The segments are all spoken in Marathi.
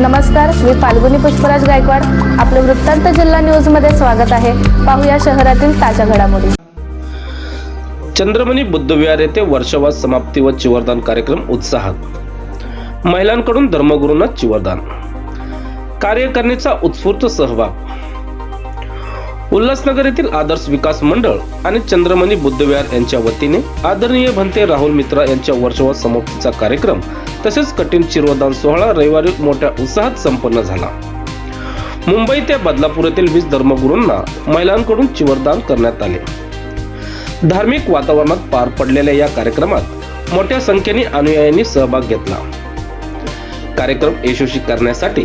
नमस्कार मी फाल्गुनी पुष्पराज गायकवाड. आपलं वृत्तांत जिल्हा न्यूजमध्ये स्वागत आहे. पाहूया शहरातील ताज्या घडामोडी. चंद्रमणी बुद्धविहार येथे वर्षवाद समाप्ती व चिवरदान कार्यक्रम उत्साहात. महिलांकडून धर्मगुरूंना चिवरदान. कार्यकारिणीचा उत्स्फूर्त सहभाग. उल्हासनगर येथील आदर्श विकास मंडळ आणि चंद्रमणी बुद्धविहार यांच्या वतीने आदरणीय भंते राहुल मित्रा यांच्या वर्षवाद समाप्तीचा कार्यक्रम तसेच कठीण चिरवदान सोहळा रविवारी मोठ्या उत्साहात संपन्न झाला. मुंबई ते बदलापूर येथील वीस धर्मगुरूंना महिलांकडून चिवरदान करण्यात आले. धार्मिक वातावरणात पार पडलेल्या या कार्यक्रमात मोठ्या संख्येने अनुयायांनी सहभाग घेतला. कार्यक्रम यशस्वी करण्यासाठी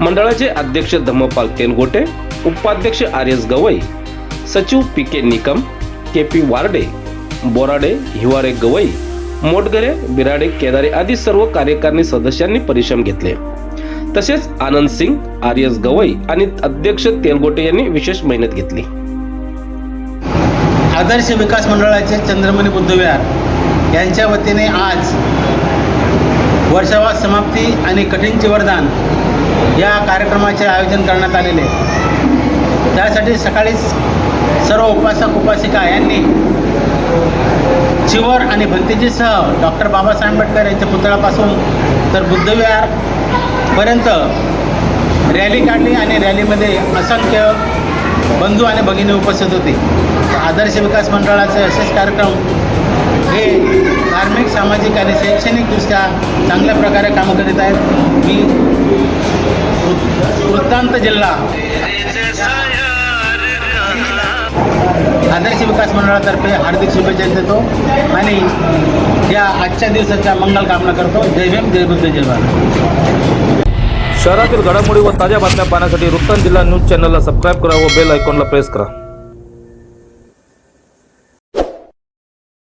मंडळाचे अध्यक्ष धम्मपाल तेनगोटे उपाध्यक्ष आर एस गवई सचिव P K Nikam K P Warde Borade Hiware Gavai Motgare Birade Kedare आदी सर्व कार्यकारिणी सदस्यांनी परिश्रम घेतले. तसेच आनंद सिंग आर एस गवई आणि अध्यक्ष तेलगोटे यांनी विशेष मेहनत घेतली. आदर्श विकास मंडळाचे चंद्रमणी बुद्धविहार यांच्या वतीने आज वर्षावास समाप्ती आणि कठीणचे वरदान या कार्यक्रमाचे आयोजन करण्यात आलेले त्यासाठी सकाळीच सर्व उपासक उपासिका यांनी चिवर आणि भंतीजीसह डॉक्टर बाबासाहेब आंबेडकर यांच्या पुतळ्यापासून तर बुद्धविहारपर्यंत रॅली काढली आणि रॅलीमध्ये असंख्य बंधू आणि भगिनी उपस्थित होते. आदर्श विकास मंडळाचे असेच कार्यक्रम हे धार्मिक सामाजिक आणि शैक्षणिकदृष्ट्या चांगल्या प्रकारे कामं करीत आहेत. मी वृत्तांत जिल्हा आदर्श विकास मंडळातर्फे हार्दिक शुभेच्छा देतो. आणि या आजच्या दिवसाच्या मंगल कामना करतो. जय भीम जय बुद्ध जय भारत. शहरातील घडामोडी व ताज्या बातम्या पाहण्यासाठी वृत्तांत जिल्हा न्यूज चॅनलला सबस्क्राईब करा व बेल आयकॉनला प्रेस करा.